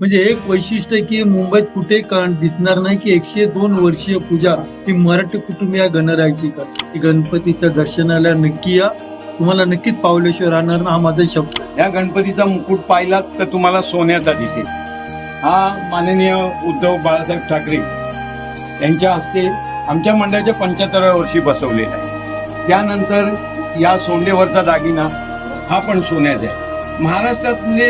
म्हणजे एक वैशिष्ट्य की मुंबईत कुठे कारण दिसणार नाही की एकशे दोन वर्षीय पूजा ही मराठी कुटुंबीय गणरायाची का गणपतीच्या दर्शनाला नक्की या. तुम्हाला नक्कीच पावलेश्वर राहणार ना हा माझा शब्द या गणपतीचा मुकुट पाहिला तर तुम्हाला सोन्याचा दिसेल. हा माननीय उद्धव बाळासाहेब ठाकरे यांच्या हस्ते आमच्या मंडळाच्या पंच्याहत्तराव्या वर्षी बसवलेला आहे. त्यानंतर या सोंडेवरचा दागिना हा पण सोन्याचा आहे. महाराष्ट्रातले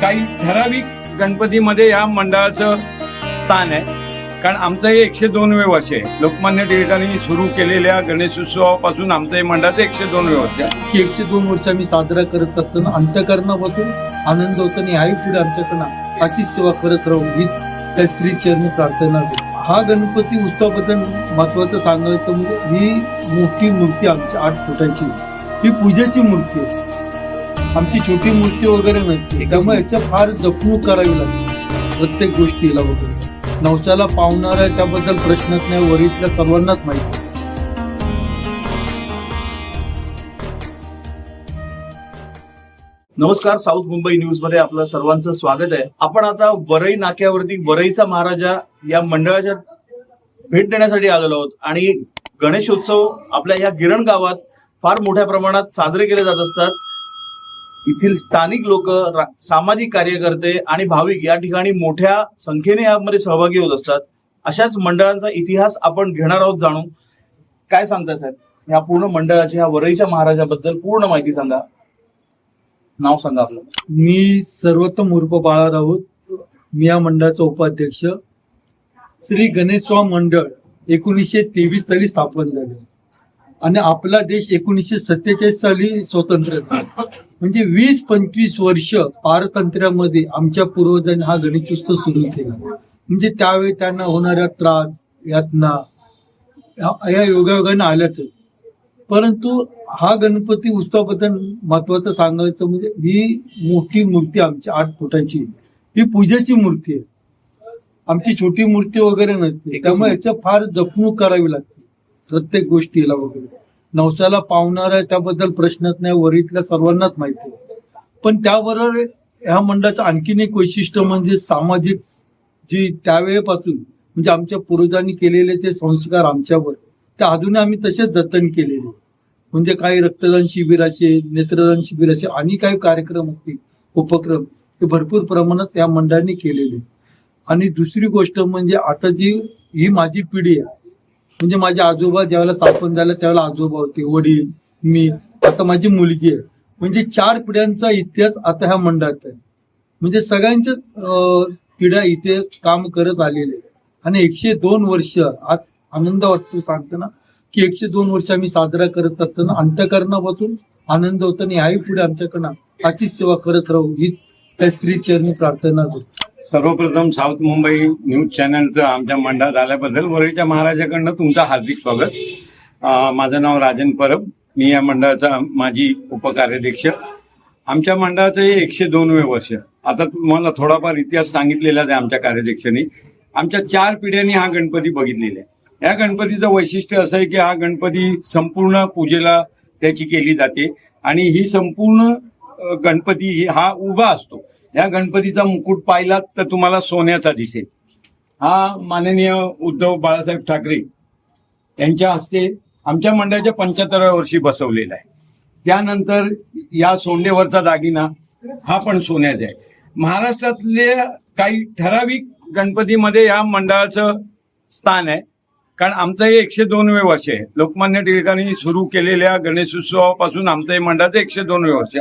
काही ठराविक गणपतीमध्ये या मंडळाचं स्थान आहे. कारण आमचं हे एकशे दोनवे वर्ष आहे. लोकमान्य टिळकांनी सुरू केलेल्या गणेशोत्सवापासून आमचं हे मंडळाचं एकशे दोनवे वर्ष आहे. की एकशे दोन वर्ष आम्ही साजरा करत असताना अंतकरणापासून आनंद होतो आणि आई पुढे आमच्याकडनं अशीच सेवा करत राहू जी त्या स्त्री चरणी प्रार्थना हा गणपती उत्सवाबद्दल महत्वाचं सांगायचं म्हणजे ही मोठी मूर्ती आमची आठ फुटांची ही पूजेची मूर्ती आहे. आमची छोटी मूर्ती वगैरे नसते त्यामुळे याच्या फार जपणूक करावी लागते. प्रत्येक गोष्टीला वगैरे. नवसाला पावणार आहे त्याबद्दल प्रश्नच नाही वरीतल्या सर्वांनाच माहिती. नमस्कार साऊथ मुंबई न्यूजमध्ये आपलं सर्वांचं स्वागत आहे. आपण आता वरई नाक्यावरती वरईचा महाराजा या मंडळाच्या भेट देण्यासाठी आलेलो आहोत. आणि गणेशोत्सव आपल्या या गिरण गावात फार मोठ्या प्रमाणात साजरे केले जात असतात. येथील स्थानिक लोक सामाजिक कार्यकर्ते आणि भाविक या ठिकाणी मोठ्या संख्येने यामध्ये सहभागी होत असतात. अशाच मंडळांचा इतिहास आपण घेणार आहोत जाणून. काय सांगता साहेब? या पूर्ण मंडळाच्या ह्या वरईच्या महाराजाबद्दल पूर्ण माहिती सांगा. नाव सांगा आपलं. मी सर्वोत्तम उर्फ बाळा राऊत मी या मंडळाचा उपाध्यक्ष. श्री गणेशराव मंडळ एकोणीसशे तेवीस साली स्थापन झाले. आणि आपला देश एकोणीसशे सत्तेचाळीस साली स्वतंत्र झाला. म्हणजे वीस पंचवीस वर्ष पारतंत्र्यामध्ये आमच्या पूर्वजांनी हा गणेशोत्सव सुरू केला. म्हणजे त्यावेळी त्यांना होणाऱ्या त्रास यातना या- योगायोगाने आल्याच. परंतु हा गणपती उत्सवाबद्दल महत्वाचं सांगायचं म्हणजे ही मोठी मूर्ती आमची आठ फुटाची ही पूजेची मूर्ती आहे. आमची छोटी मूर्ती वगैरे नसते. त्यामुळे. याच्या फार जपणूक करावी लागते. प्रत्येक गोष्टीला वगैरे. नवसाला पावणार आहे त्याबद्दल प्रश्नच नाही वरीतल्या सर्वांनाच माहिती आहे. पण त्याबरोबर ह्या मंडळाचं आणखीन एक वैशिष्ट्य म्हणजे सामाजिक जी त्यावेळेपासून म्हणजे आमच्या पूर्वजांनी केलेले ते संस्कार आमच्यावर ते अजूनही आम्ही तसेच जतन केलेले. म्हणजे काही रक्तदान शिबिराचे नेत्रदान शिबिराचे आणि काही कार्यक्रम असतील उपक्रम हे भरपूर प्रमाणात या मंडळाने केलेले. आणि दुसरी गोष्ट म्हणजे आता जी ही माझी पिढी आहे म्हणजे माझे आजोबा ज्यावेळेला स्थापन झालं त्यावेळेला आजोबा होते वडील मी आता माझी मुलगी आहे. म्हणजे चार पिढ्यांचा इतिहास आता ह्या मंडळात आहे. म्हणजे सगळ्यांच्या पिढ्या इथे काम करत आलेले आणि एकशे दोन वर्ष आज आनंद वाटतो सांगताना की एकशे दोन वर्ष आम्ही साजरा करत असताना अंतकरणापासून आनंद होतो आणि याही पुढे आमच्याकडनं अशीच सेवा करत राहू ही त्या स्त्रीचरणी चरणी प्रार्थना करतो. सर्वप्रथम साऊथ मुंबई न्यूज चॅनलचं आमच्या मंडळात आल्याबद्दल वरळीच्या महाराजाकडनं तुमचं हार्दिक स्वागत. माझं नाव राजन परब. मी या मंडळाचा माजी उपकार्याध्यक्ष आमच्या मंडळाचं हे एकशे दोनवे वर्ष. आता तुम्हाला थोडाफार इतिहास सांगितलेलाच आहे आमच्या कार्याध्यक्षांनी आमच्या चार पिढ्यांनी हा गणपती बघितलेला आहे. या गणपतीचं वैशिष्ट्य असं आहे की हा गणपती संपूर्ण पूजेला त्याची केली जाते. आणि ही संपूर्ण गणपती हा उभा असतो. या गणपतीचा मुकुट पाहिलात तर तुम्हाला सोन्याचा दिसेल. हा माननीय उद्धव बाळासाहेब ठाकरे यांच्या हस्ते आमच्या मंडळाच्या पंच्याहत्तराव्या वर्षी बसवलेला आहे. त्यानंतर या सोंडेवरचा दागिना हा पण सोन्याचा आहे. महाराष्ट्रातले काही ठराविक गणपतीमध्ये या मंडळाचं स्थान आहे. कारण आमचं हे एकशे दोनवे वर्ष आहे. लोकमान्य टिळकांनी सुरू केलेल्या गणेशोत्सवापासून आमचं हे मंडळाचं एकशे दोनवे वर्ष.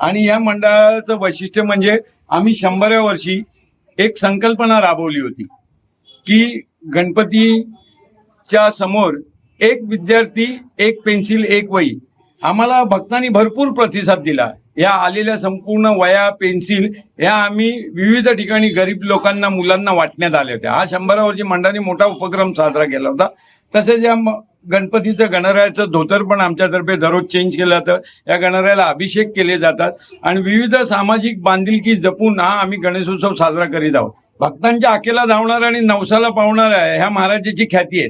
आणि या मंडळाचं वैशिष्ट्य म्हणजे आम्ही शंभराव्या वर्षी एक संकल्पना राबवली होती की गणपतीच्या समोर एक विद्यार्थी एक पेन्सिल एक वही. आम्हाला भक्तांनी भरपूर प्रतिसाद दिला. या आलेल्या संपूर्ण वया पेन्सिल या आम्ही विविध ठिकाणी गरीब लोकांना मुलांना वाटण्यात आल्या होत्या. हा शंभरावरची मंडळाने मोठा उपक्रम साजरा केला होता. तसेच या गणपतीचं गणरायाचं धोतर पण आमच्यातर्फे दररोज चेंज केलं जातं. या गणरायाला अभिषेक केले जातात. आणि विविध सामाजिक बांधिलकी जपून हा आम्ही गणेशोत्सव साजरा करीत आहोत. भक्तांच्या आखेला धावणारा आणि नवसाला पावणारा ह्या महाराजाची ख्याती आहे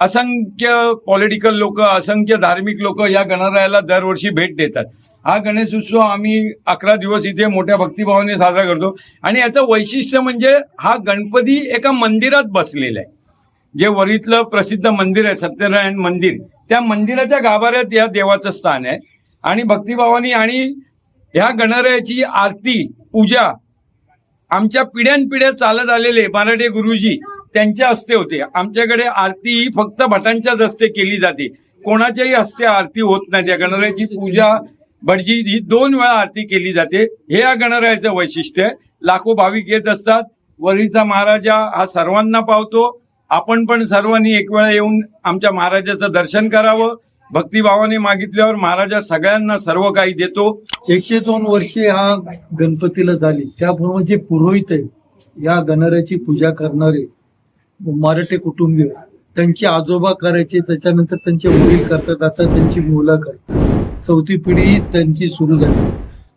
असंख्य पॉलिटिकल लोक असंख्य धार्मिक लोक या गणरायाला दरवर्षी भेट देतात. हा गणेश उत्सव आम्ही अकरा दिवस इथे मोठ्या भक्तिभावाने साजरा करतो. आणि याचं वैशिष्ट्य म्हणजे हा गणपती एका मंदिरात बसलेला आहे. जे वरीतलं प्रसिद्ध मंदिर आहे सत्यनारायण मंदिर त्या मंदिराच्या गाभाऱ्यात या देवाचं स्थान आहे. आणि भक्तिभावानी आणि ह्या गणरायाची आरती पूजा आमच्या पिढ्यानपिढ्या चालत आलेले मराठे गुरुजी त्यांच्या हस्ते होते. आमच्याकडे आरती ही फक्त भटांच्याच हस्ते केली जाते. कोणाच्याही हस्ते आरती होत नाही. त्या गणरायाची पूजा भटजी ही दोन वेळा आरती केली जाते. हे या गणरायाचं वैशिष्ट्य आहे. लाखो भाविक येत असतात. वरीचा महाराजा हा सर्वांना पावतो. आपण पण सर्वांनी एक वेळा येऊन आमच्या महाराजाचं दर्शन करावं. भक्तिभावाने मागितल्यावर महाराजा सगळ्यांना सर्व काही देतो. एकशे दोन वर्षे हा गणपतीला झाली. त्याप्रमाणे जे पुरोहित आहे या गणरायाची पूजा करणारे मराठी कुटुंबीय. त्यांचे आजोबा करायचे त्याच्यानंतर त्यांचे वडील करतात आता त्यांची मुलं करतात. चौथी पिढी त्यांची सुरू झाली.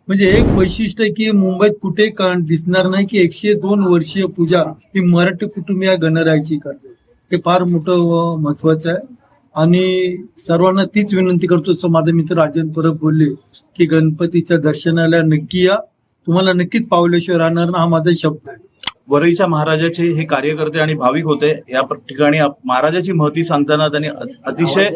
म्हणजे एक वैशिष्ट्य की मुंबईत कुठे कारण दिसणार नाही की एकशे दोन वर्षीय पूजा ही मराठी कुटुंबीय गणरायाची करते. हे फार मोठं महत्वाचं आहे. आणि सर्वांना तीच विनंती करतो. असं माझे मित्र राजन परब बोलले की गणपतीच्या दर्शनाला नक्की या. तुम्हाला नक्कीच पावल्याशिवाय राहणार ना हा माझा शब्द आहे. वरईच्या महाराजाचे हे कार्यकर्ते आणि भाविक होते. या ठिकाणी महाराजाची महती सांगताना त्यांनी अतिशय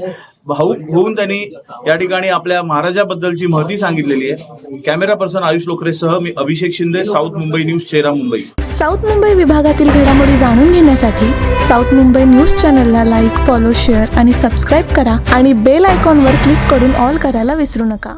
भाऊक होऊन त्यांनी या ठिकाणी आपल्या महाराजाबद्दलची महती सांगितलेली आहे. कॅमेरा पर्सन आयुष लोकरेसह मी अभिषेक शिंदे साऊथ मुंबई न्यूज चेहरा मुंबई. साऊथ मुंबई विभागातील घडामोडी जाणून घेण्यासाठी साऊथ मुंबई न्यूज चॅनलला लाईक फॉलो शेअर आणि सबस्क्राईब करा आणि बेल आयकॉनवर क्लिक करून ऑल करायला विसरू नका.